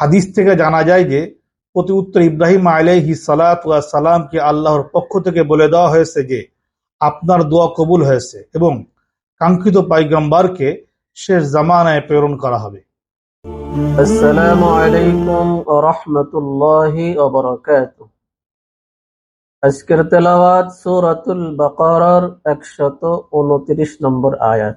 হাদিস থেকে জানা যায় যে প্রতি উত্তর ইব্রাহিম আলাইহি সালাতামকে আল্লাহর পক্ষ থেকে বলে দেওয়া হয়েছে যে, আপনার দোয়া কবুল হয়েছে এবং কাঙ্ক্ষিত পাইগাম্বারকে শেষ জামানায় প্রেরণ করা হবে। আজকের তেলাওয়াত সুরাতুল বাকারার একশত উনত্রিশ নম্বর আয়াত।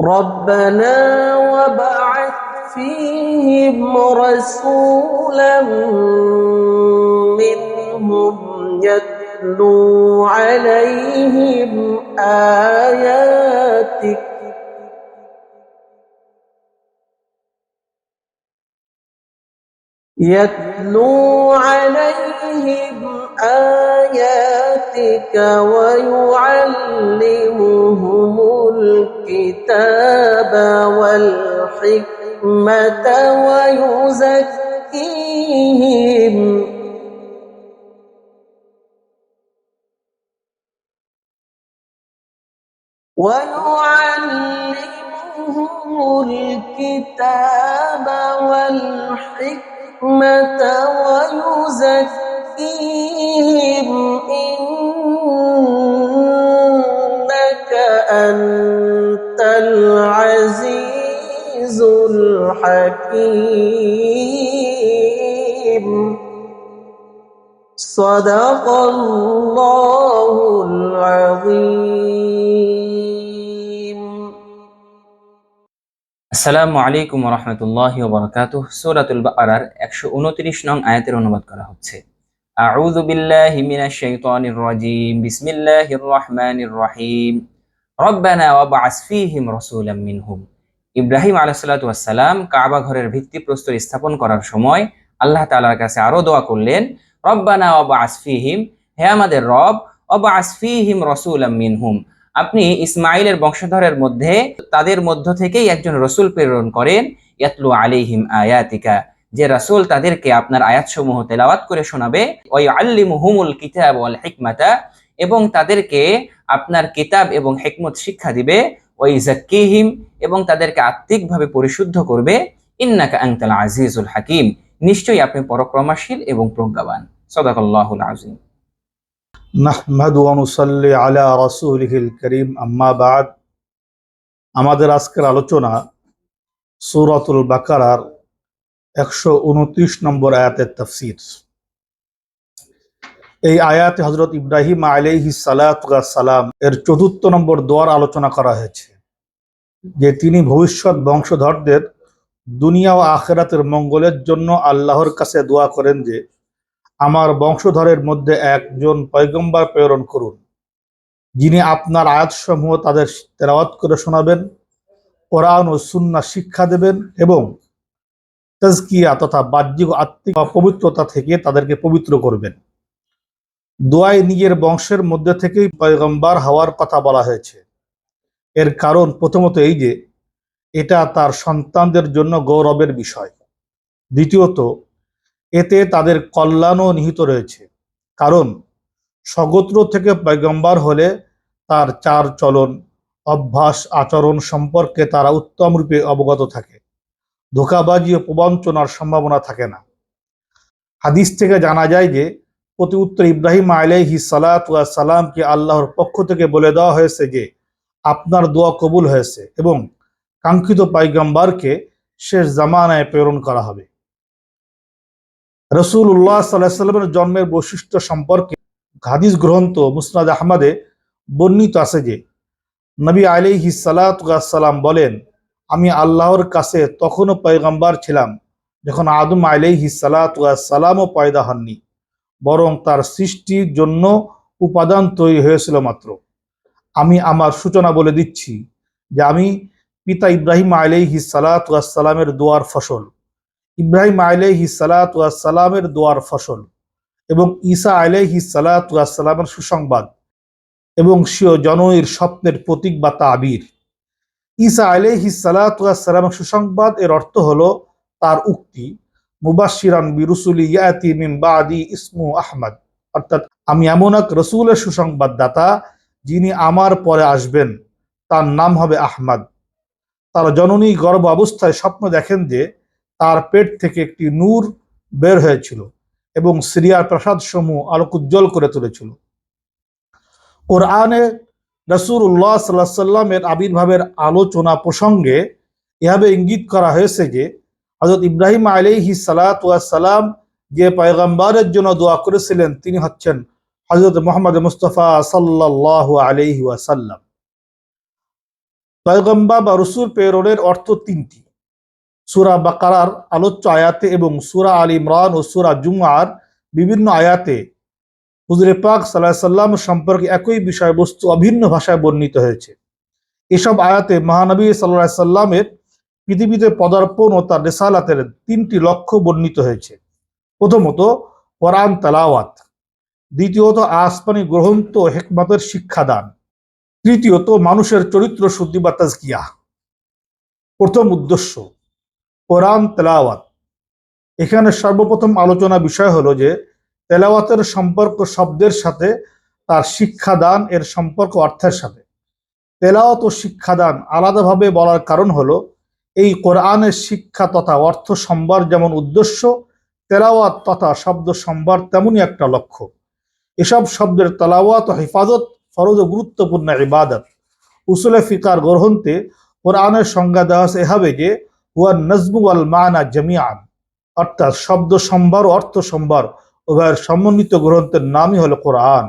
ربنا وبعث فيهم رسولا منهم يتلو عليهم آياتك. يتلو عليهم آياتك ويعلمهم الكتاب والحكمة ويزكيهم. ويعلمهم الكتاب والحكمة ويزكيهم. إنك أنت العزيز الحكيم صدق الله العظيم আসসালামু আলাইকুম রহমতুল্লাহ বরকাত সূরাতুল বাকারার একশো উনত্রিশ নং আয়াতের অনুবাদ করা হচ্ছে আউযু বিল্লাহি মিনাশ শাইতানির রাজিম, বিসমিল্লাহির রহমানির রহিম। রব্বানা ওয়াবআস ফীহিম রাসূলাম মিনহুম। ইব্রাহিম আলাইহিস সালাতু ওয়াস সালাম কাবা ঘরের ভিত্তিপ্রস্তর স্থাপন করার সময় আল্লাহ তাআলার কাছে আরও দোয়া করলেন, রব্বানা ওয়াবআস ফীহিম হে আমাদের রব, ওয়াবআস ফীহিম রাসূলাম মিনহুম আপনি ইসমাইলের বংশধরের মধ্যে, তাদের মধ্য থেকেই একজন রসুল প্রেরণ করেন, ইয়াতলু আলাইহিম আয়াতিকা যে রাসূল তাদেরকে আপনার আয়াতসমূহ তেলাওয়াত করে শোনাবে ওই আল্লিমুহুমুল কিতাব ওয়াল হিকমাতা, এবং তাদেরকে আপনার কিতাব এবং হেকমত শিক্ষা দিবে ওই জাক্কিহিম এবং তাদেরকে আত্মিকভাবে পরিশুদ্ধ করবে, ইন্নাকা আনতাল আজিজুল হাকিম। নিশ্চয়ই আপনি পরক্রমাশীল এবং প্রজ্ঞাবান। সদাকাল্লাহুল আযীম। নাহমাদু ওয়া নুসাল্লি আলা রাসূলিহিল করিম। আম্মা বাদ। আমাদের আজকের আলোচনা সূরাতুল বাকারার একশো উনত্রিশ নম্বর আয়াতের তাফসীর। এই আয়াতে হজরত ইব্রাহিম আলাইহি সালাম এর চতুর্থ নম্বর দোয়ার আলোচনা করা হয়েছে, যে তিনি ভবিষ্যৎ বংশধরদের দুনিয়া ও আখেরাতের মঙ্গলের জন্য আল্লাহর কাছে দোয়া করেন যে, আমার বংশধরের মধ্যে একজন পয়গম্বর প্রেরণ করুন, যিনি আপনার আয়াতসমূহ তাদের তেলাওয়াত করে শোনাবেন, কোরআন ও সুন্না শিক্ষা দেবেন এবং তাজকিয়া তথা বাহ্যিক আত্মিক পবিত্রতা থেকে তাদেরকে পবিত্র করবেন। দোয়ায় নিজের বংশের মধ্যে থেকেই পয়গম্বর হওয়ার কথা বলা হয়েছে। এর কারণ প্রথমত এই যে, এটা তার সন্তানদের জন্য গৌরবের বিষয়। দ্বিতীয়ত, এতে তাদের কল্যাণও নিহিত রয়েছে। কারণ স্বগোত্র থেকে পয়গম্বর হলে তার চার চলন, অভ্যাস, আচরণ সম্পর্কে তারা উত্তম রূপে অবগত থাকে। ধোকাবাজি ও প্রবঞ্চনার সম্ভাবনা থাকে না। হাদিস থেকে জানা যায় যে, প্রতি উত্তর ইব্রাহিম আলাইহি সালামকে আল্লাহর পক্ষ থেকে বলে দেওয়া হয়েছে যে, আপনার দোয়া কবুল হয়েছে এবং কাঙ্ক্ষিত পাইগম্বারকে শেষ জামানায় প্রেরণ করা হবে। রসুল্লাহ সাল্লাহ সাল্লামের জন্মের বৈশিষ্ট্য সম্পর্কে হাদিস গ্রন্থ মুসনাদ আহমদে বর্ণিত আছে যে, নবী আলিহি সালাম বলেন আমি আল্লাহর কাছে তখনও পয়গাম্বার ছিলাম যখন আদম আলিহি সালামও পয়দা হননি, বরং তার সৃষ্টির জন্য উপাদান তৈরি হয়েছিল মাত্র। আমি আমার সূচনা বলে দিচ্ছি যে আমি পিতা ইব্রাহিম আলাইহি সালাতামের দোয়ার ফসল, ইব্রাহিম আলাইহি সালাতামের দোয়ার ফসল এবং ঈসা আলাইহি সালাতামের সুসংবাদ এবং সিও জনৈর স্বপ্নের প্রতীক বা তাবির। ঈসা আলাইহি সালাতামের সুসংবাদ, এর অর্থ হলো তার উক্তি মুবাশিরান বিরুসুলি ইয়াতি মিন বাদি ইসমু আহমদ। অর্থাৎ, আমি এমন এক রসুলের সুসংবাদদাতা যিনি আমার পরে আসবেন, তার নাম হবে আহমদ। তার জননী গর্ভ অবস্থায় স্বপ্ন দেখেন যে তার পেট থেকে একটি নূর বের হয়েছিল এবং সিরিয়ার প্রাসাদ সমূহ আলোক উজ্জ্বল করে তুলেছিল। কোরআনে রসুল্লাহ সাল্লাহ সাল্লামের আবির্ভাবের আলোচনা প্রসঙ্গে এভাবে ইঙ্গিত করা হয়েছে যে হজরত ইব্রাহিম আলাইহি সালাম যে পয়গম্বরের জন্য দোয়া করেছিলেন, তিনি হচ্ছেন হজরত মোহাম্মদ মুস্তফা সাল্লাহ আলাইহি ওয়াসাল্লাম। পয়গম্বা বা রসুল প্রেরণের অর্থ তিনটি। সুরা বাকারার আলোচ্য আয়াতে এবং সুরা আল ইমরান ও সুরা জুমার বিভিন্ন আয়াতে হুজুরে পাক সাল্লাম সম্পর্কে একই বিষয়বস্তু অভিন্ন ভাষায় বর্ণিত হয়েছে। এসব আয়াতে মহানবী সাল্লাহ সাল্লামের পৃথিবীতে পদার্পণ ও তার রেসালাতের তিনটি লক্ষ্য বর্ণিত হয়েছে। প্রথমত, কোরআন তালাওয়াত। দ্বিতীয়ত, আসমানি গ্রহন্ত হেকমতের শিক্ষাদান। তৃতীয়ত, মানুষের চরিত্র শুদ্ধি বা তাজকিয়া। প্রথম উদ্দেশ্য, কোরআন তেলাওয়াত। এখানে সর্বপ্রথম আলোচনা বিষয় হলো যে তেলাওয়াতের সম্পর্ক শব্দের সাথে, তার শিক্ষাদান এর সম্পর্ক অর্থের সাথে। তেলাওয়াত ও শিক্ষাদান আলাদাভাবে বলার কারণ হলো, এই কোরআনের শিক্ষা তথা অর্থ সম্ভার যেমন উদ্দেশ্য, তেলাওয়াত তথা শব্দ সম্ভার তেমনই একটা লক্ষ্য। এসব শব্দের তেলাওয়াত ও হেফাজত ফরজ ও গুরুত্বপূর্ণ ইবাদত। উসুলে ফিকার গ্রহণতে কোরআনের সংজ্ঞা দেওয়া হয়েছে এভাবে যে, হুয়া নজমু আল মানা জামিয়ান অর্থাৎ শব্দ সম্ভার অর্থ সম্ভার উভয়ের সমন্বিত গ্রন্থের নামই হলো কোরআন।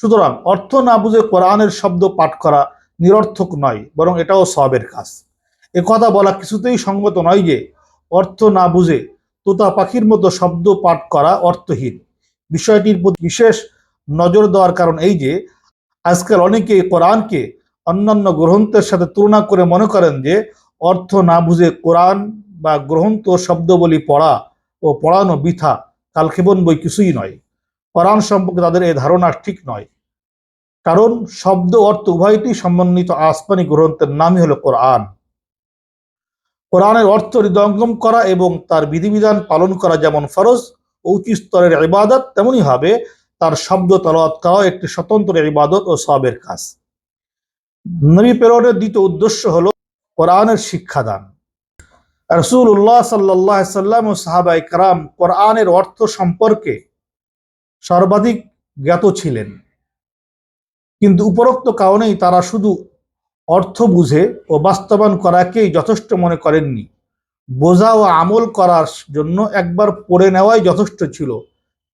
সুতরাং অর্থ না বুঝে কোরআনের শব্দ পাঠ করা নিরর্থক নয়, বরং এটাও সবের কাজ। কথা বলা কিছুতেই সঙ্গত নয় যে, অর্থ না বুঝে তোতা পাখির মতো শব্দ পাঠ করা অর্থহীন। বিষয়টির প্রতি বিশেষ নজর দেওয়ার কারণ এই যে, আজকাল অনেকে কোরআনকে অন্যান্য গ্রন্থের সাথে তুলনা করে মনে করেন যে, অর্থ না বুঝে কোরআন বা গ্রন্থ শব্দ বলি পড়া ও পড়ানো বৃথা। কালক্ষেপণ বই কিছুই নয়। কোরআন সম্পর্কে তাদের এই ধারণা ঠিক নয়। কারণ শব্দ, অর্থ উভয়টি সমন্বিত আসমানি গ্রন্থের নামই হলো কোরআন। কোরআনের অর্থ হৃদয়ঙ্গম করা এবং তার বিধিবিধান পালন করা যেমন ফরজ উচ্চ স্তরের ইবাদত তেমনই হবে তার শব্দ তলাওয়াত করা একটি স্বতন্ত্র ইবাদত ও সবের কাজ। নবী প্রেরণের দ্বিতীয় উদ্দেশ্য হলো কোরআনের শিক্ষাদান। রসুল্লাহ সাল্লাহ সাল্লাম ও সাহাবা ইকরাম কোরআনের অর্থ সম্পর্কে সর্বাধিক জ্ঞাত ছিলেন। কিন্তু উপরোক্ত কারণেই তারা শুধু অর্থ বুঝে ও বাস্তবায়ন করাকেই যথেষ্ট মনে করেননি। বোঝা ও আমল করার জন্য একবার পড়ে নেওয়াই যথেষ্ট ছিল,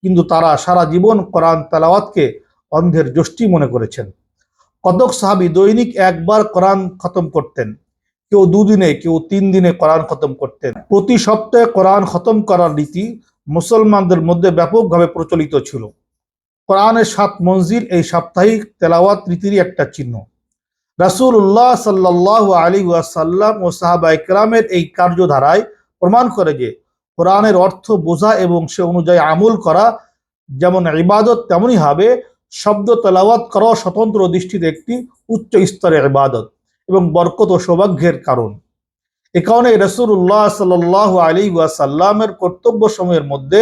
কিন্তু তারা সারা জীবন কোরআন তালাওয়াতকে অন্ধের যষ্টি মনে করেছেন। কতক সাহাবি দৈনিক একবার কোরআন খতম করতেন। কেউ দুদিনে, কেউ তিন দিনে কোরআন খতম করতেন। প্রতি সপ্তাহে কোরআন খতম করার রীতি মুসলমানদের মধ্যে ব্যাপকভাবে প্রচলিত ছিল। কোরআনের সাত মঞ্জিল, এই সাপ্তাহিক তেলাওয়াত রীতিরই একটা চিহ্ন। রাসূলুল্লাহ সাল্লাহ আলী ওয়াসাল্লাম ও সাহাবা ইকরামের এই কার্যধারায় প্রমাণ করে যে, কোরআনের অর্থ বোঝা এবং সে অনুযায়ী আমল করা যেমন ইবাদত, তেমনই হবে। শব্দ তেলাওয়াত করা স্বতন্ত্র দৃষ্টিতে একটি উচ্চ স্তরের ইবাদত। এবং বরকত ও সৌভাগ্যের কারণ। এ কারণে রসুল্লাহ সাল আলী ওয়াসাল্লামের কর্তব্য সময়ের মধ্যে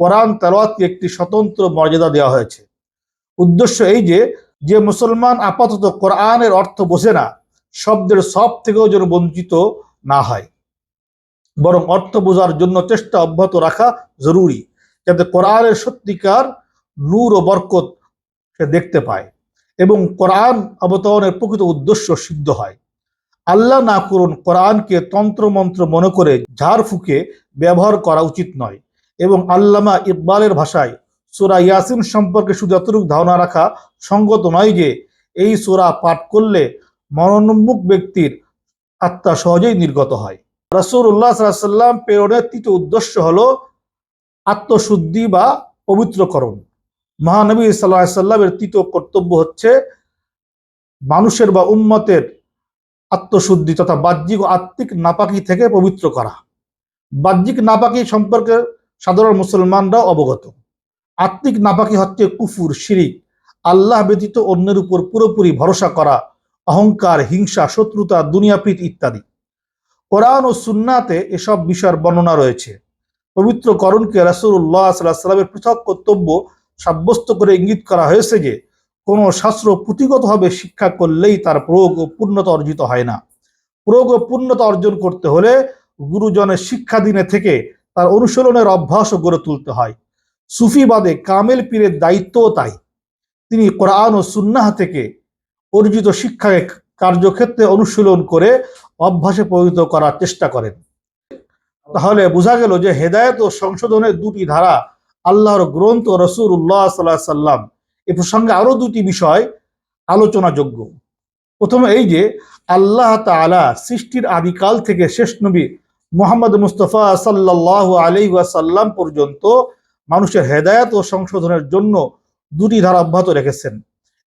কোরআন তেলাওয়াতকে একটি স্বতন্ত্র মর্যাদা দেওয়া হয়েছে। উদ্দেশ্য এই যে যে মুসলমান আপাতত কোরআনের অর্থ বোঝে না, শব্দের সব থেকেও যেন বঞ্চিত না হয়। বরং অর্থ বোঝার জন্য চেষ্টা অব্যাহত রাখা জরুরি, যাতে কোরআনের সত্যিকার নূর ও বরকত সে দেখতে পায়। এবং কোরআন অবতরণের প্রকৃত উদ্দেশ্য সিদ্ধ হয়। আল্লাহ না করুন কোরআনকে তন্ত্রমন্ত্র মনে করে ঝাড় ফুকে ব্যবহার করা উচিত নয় এবং আল্লামা ইকবালের ভাষায় সুরা ইয়াসিন সম্পর্কে শুধু এতটুকু ধারণা রাখা সঙ্গত নয় যে, এই সুরা পাঠ করলে মনোন্মুখ ব্যক্তির আত্মা সহজেই নির্গত হয়। রসুল্লাহ সাল্লাম প্রেরণের তৃতীয় উদ্দেশ্য হল আত্মশুদ্ধি বা পবিত্রকরণ। মহানবী সাল্লাহ সাল্লামের তৃতীয় কর্তব্য হচ্ছে মানুষের বা উম্মতের আত্মশুদ্ধি তথা বাহ্যিক ও আত্মিক নাপাকি থেকে পবিত্র করা। বাহ্যিক নাপাকি সম্পর্কে সাধারণ মুসলমানরাও অবগত। আত্মিক নাপাকি হচ্ছে কুফুর, শিরিক, আল্লাহ ব্যতীত অন্যের উপর পুরোপুরি ভরসা করা, অহংকার, হিংসা, শত্রুতা, দুনিয়াপ্রীত ইত্যাদি। কোরআন ও সুন্নাতে এসব বিষয়ের বর্ণনা রয়েছে। পবিত্র করণকে রাসূলুল্লাহ সাল্লাহ সাল্লামের পৃথক কর্তব্য সাব্যস্ত করে ইঙ্গিত করা হয়েছে যে, কোনো শাস্ত্র পুঁথিগতভাবে শিক্ষা করলেই তার প্রয়োগ ও পূর্ণতা অর্জিত হয় না। প্রয়োগ ও পূর্ণতা অর্জন করতে হলে গুরুজনের শিক্ষা দিনে থেকে তার অনুশীলনের অভ্যাসও গড়ে তুলতে হয়। সুফিবাদে কামেল পীরের দায়িত্বও তাই। তিনি কোরআন ও সুন্নাহ থেকে অর্জিত শিক্ষাকে কার্যক্ষেত্রে অনুশীলন করে অভ্যাসে পরিণত করার চেষ্টা করেন। তাহলে বোঝা গেল যে হেদায়েত ও সংশোধনের দুটি ধারা আল্লাহর গ্রন্থ রসুল্লাহ সাল্লাহ সাল্লাম এ প্রসঙ্গে আরও দুটি বিষয় আলোচনাযোগ্য। প্রথমে এই যে আল্লাহ তাআলা সৃষ্টির আদিকাল থেকে শেষ নবী মোহাম্মদ মুস্তফা সাল্লাহ আলী ওয়াসাল্লাম পর্যন্ত মানুষের হেদায়েত ও সংশোধনের জন্য দুটি ধারা অব্যাহত রেখেছেন।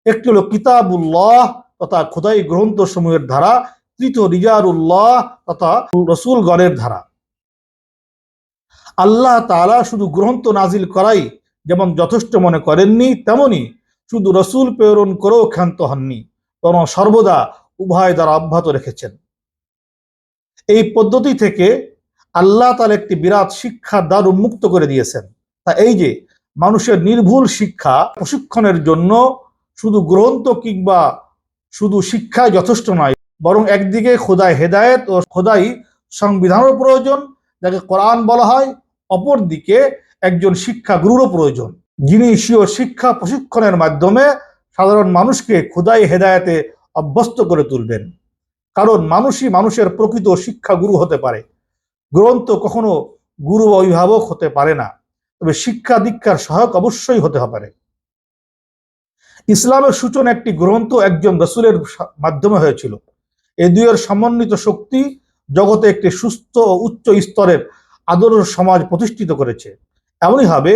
একটি হলো কিতাবুল্লাহ তথা খোদাই গ্রন্থ সমূহের ধারা, তৃতীয় রিজারুল্লাহ তথা রসুলগণের ধারা। আল্লাহ তালা শুধু গ্রন্থ নাজিল করাই যেমন যথেষ্ট মনে করেননি, তেমনি শুধু রসুল প্রেরণ করেও ক্ষান্ত হননি, বরং সর্বদা উভয় দ্বারা অব্যাহত রেখেছেন। এই পদ্ধতি থেকে আল্লাহ তার একটি বিরাট শিক্ষার দ্বার উন্মুক্ত করে দিয়েছেন। তা এই যে, মানুষের নির্ভুল শিক্ষা প্রশিক্ষণের জন্য শুধু গ্রন্থ কিংবা শুধু শিক্ষায় যথেষ্ট নয়, বরং একদিকে খোদাই হেদায়েত ও খোদাই সংবিধানের প্রয়োজন, যাকে কোরআন বলা হয় অপরদিকে একজন শিক্ষা গুরুরও প্রয়োজন, যিনি স্বীয় শিক্ষা প্রশিক্ষণের মাধ্যমে সাধারণ মানুষকে খোদাই হেদায়েতে অভ্যস্ত করে তুলবেন। কারণ মানুষই মানুষের প্রকৃত শিক্ষা গুরু হতে পারে। গ্রন্থ কখনো গুরু বা অভিভাবক হতে পারে না, তবে শিক্ষা দীক্ষার সহায়ক অবশ্যই হতে পারে। ইসলামের সূচনা একটি গ্রন্থ একজন রসুলের মাধ্যমে হয়েছিল। এ দুইয়ের সমন্বিত শক্তি জগতে একটি সুস্থ ও উচ্চ স্তরের আদর্শ সমাজ প্রতিষ্ঠিত করেছে। এমনইভাবে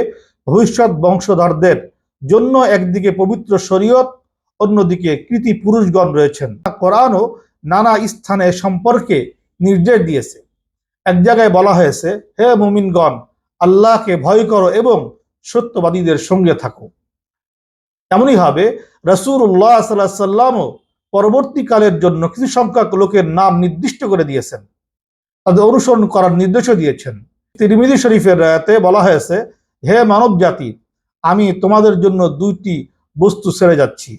ভবিষ্যৎ বংশধরদের জন্য একদিকে পবিত্র শরীয়ত, অন্যদিকে কৃতি পুরুষগণ রয়েছেন। কোরআনও নানা স্থানে সম্পর্কে নির্দেশ দিয়েছে। এক জায়গায় বলা হয়েছে, হে মুমিনগণ, আল্লাহকে ভয় করো এবং সত্যবাদীদের সঙ্গে থাকো। এমনইভাবে রসুল্লাহ সাল্লাহ সাল্লামও পরবর্তীকালের জন্য কিছু সংখ্যক লোকের নাম নির্দিষ্ট করে দিয়েছেন। তাদের অনুসরণ করার নির্দেশও দিয়েছেন। তিরমিজি শরীফের রায়াতে বলা হয়েছে, হে মানব জাতি আমি তোমাদের জন্য দুইটি বস্তু ছেড়ে যাচ্ছি।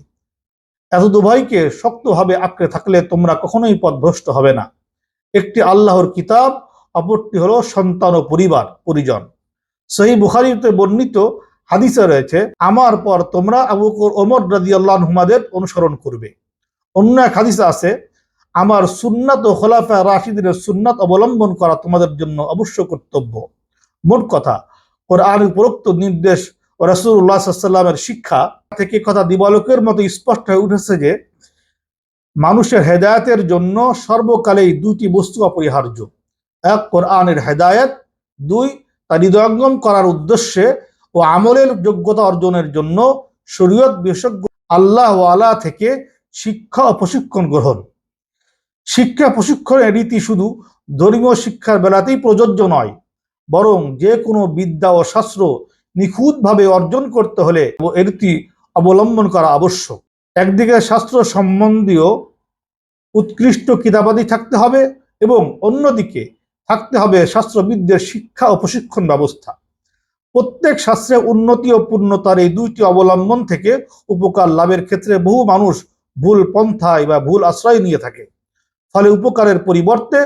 এত দুভাইকে শক্তভাবে আঁকড়ে থাকলে তোমরা কখনোই পথভ্রষ্ট হবে না। একটি আল্লাহর কিতাব, অপরটি হলো সন্তান ও পরিবার, পরিজন। সেই বুখারিতে বর্ণিত হাদিসে রয়েছে, আমার পর তোমরা আবুকর ওমর রাজি আল্লাহ হুমাদের অনুসরণ করবে। অন্য এক হাদিসে আছে আমার সুন্নাত ও খোলাফা রাশিদের সুন্নাত অবলম্বন করা তোমাদের জন্য অবশ্য কর্তব্য। মোট কথা কোরআন উপরোক্ত নির্দেশ ও রাসূলুল্লাহ সাল্লামের শিক্ষা থেকে কথা দিবালোকের মতো স্পষ্ট হয়ে উঠেছে যে, মানুষের হেদায়তের জন্য সর্বকালেই দুটি বস্তু অপরিহার্য। এক, কোরআনের হেদায়ত। দুই, তা হৃদয়ঙ্গম করার উদ্দেশ্যে ও আমলের যোগ্যতা অর্জনের জন্য শরীয়ত বিশেষজ্ঞ আল্লাহ আলা থেকে শিক্ষা ও প্রশিক্ষণ গ্রহণ। শিক্ষা প্রশিক্ষণের রীতি শুধু ধর্মীয় শিক্ষার বেলাতেই প্রযোজ্য নয়, বরং যে কোনো বিদ্যা ও শাস্ত্র নিখুঁতভাবে অর্জন করতে হলে এর রীতি অবলম্বন করা আবশ্যক। একদিকে শাস্ত্র সম্বন্ধীয় উৎকৃষ্ট কিতাবাদি থাকতে হবে এবং অন্যদিকে থাকতে হবে শাস্ত্রবিদদের শিক্ষা ও প্রশিক্ষণ ব্যবস্থা। প্রত্যেক শাস্ত্রে উন্নতি ও পূর্ণতার এই দুইটি অবলম্বন থেকে উপকার লাভের ক্ষেত্রে বহু মানুষ ভুল পন্থায় বা ভুল আশ্রয় নিয়ে থাকে। ফলে উপকারের পরিবর্তে,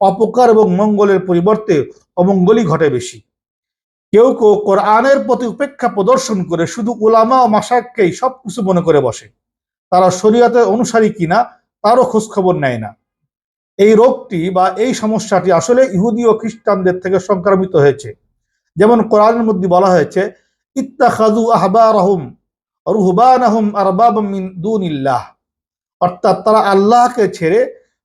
অপকার এবং মঙ্গলের পরিবর্তে অমঙ্গলই ঘটে বেশি। কেউ কেউ কোরআনের প্রতি উপেক্ষা প্রদর্শন করে শুধু উলামা ও মাসাককেই সবকিছু মনে করে বসে। তারা শরীয়তের অনুসারী কিনা তারও খোঁজখবর নেয় না। এই রোগটি বা এই সমস্যাটি আসলে ইহুদি ও খ্রিস্টানদের থেকে সংক্রামিত হয়েছে। যেমন কোরআনের মধ্যে বলা হয়েছে, ইত্তাখাযু আহবারহুম রুহবানাহুম আরবাবাম মিন দুনিল্লাহ। অর্থাৎ তারা আল্লাহকে ছেড়ে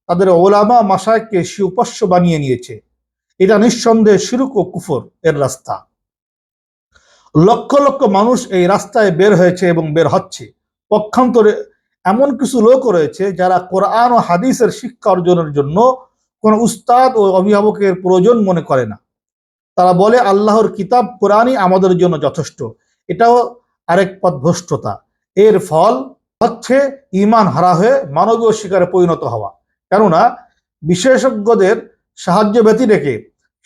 তাদের ওলামা মাসায়কে সুপাস্য বানিয়ে নিয়েছে। এটা নিঃসন্দেহে শিরুক ও কুফর এর রাস্তা। লক্ষ লক্ষ মানুষ এই রাস্তায় বের হয়েছে এবং বের হচ্ছে। পক্ষান্তরে এমন কিছু লোক রয়েছে যারা কোরআন ও হাদিসের শিক্ষা অর্জনের জন্য কোনো উস্তাদ ও অভিভাবকের প্রয়োজন মনে করে না। তারা বলে, আল্লাহর কিতাব কোরআনই আমাদের জন্য যথেষ্ট। এটাও আরেক পথ ভ্রষ্টতা এর ফল হচ্ছে, ইমান হারা হয়ে মানবীয় শিকারে পরিণত হওয়া। কেননা বিশেষজ্ঞদের সাহায্য ব্যতি রেখে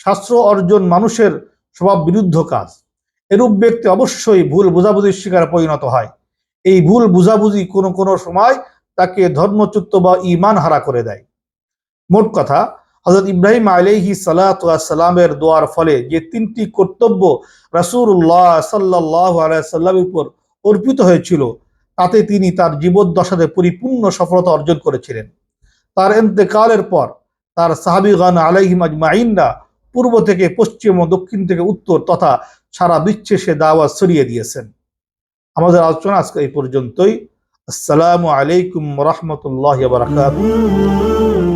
শাস্ত্র অর্জন মানুষের স্বভাব বিরুদ্ধ কাজ। এরূপ ব্যক্তি অবশ্যই ভুল বুঝাবুঝির শিকারে পরিণত হয়। এই ভুল বুঝাবুঝি কোনো কোনো সময় তাকে ধর্মচ্যুত বা ইমান হারা করে দেয়। মোট কথা হজরত ইব্রাহিম আলাইহি সালামের দোয়ার ফলে যে তিনটি কর্তব্য রাসূলুল্লাহ সাল্লাহ আলাইসাল্লামের উপর অর্পিত হয়েছিল, তাতে তিনি তার জীবদ্দশাতে পরিপূর্ণ সফলতা অর্জন করেছিলেন। তার এন্তেকালের পর তার সাহাবিগান আলাইহিম আজমাইনরা পূর্ব থেকে পশ্চিম ও দক্ষিণ থেকে উত্তর তথা সারা বিশ্বে সে দাওয়াত সরিয়ে দিয়েছেন। আমাদের আলোচনা আজকে এই পর্যন্তই। আসসালামু আলাইকুম রহমতুল্লাহ বারাকাতুহ।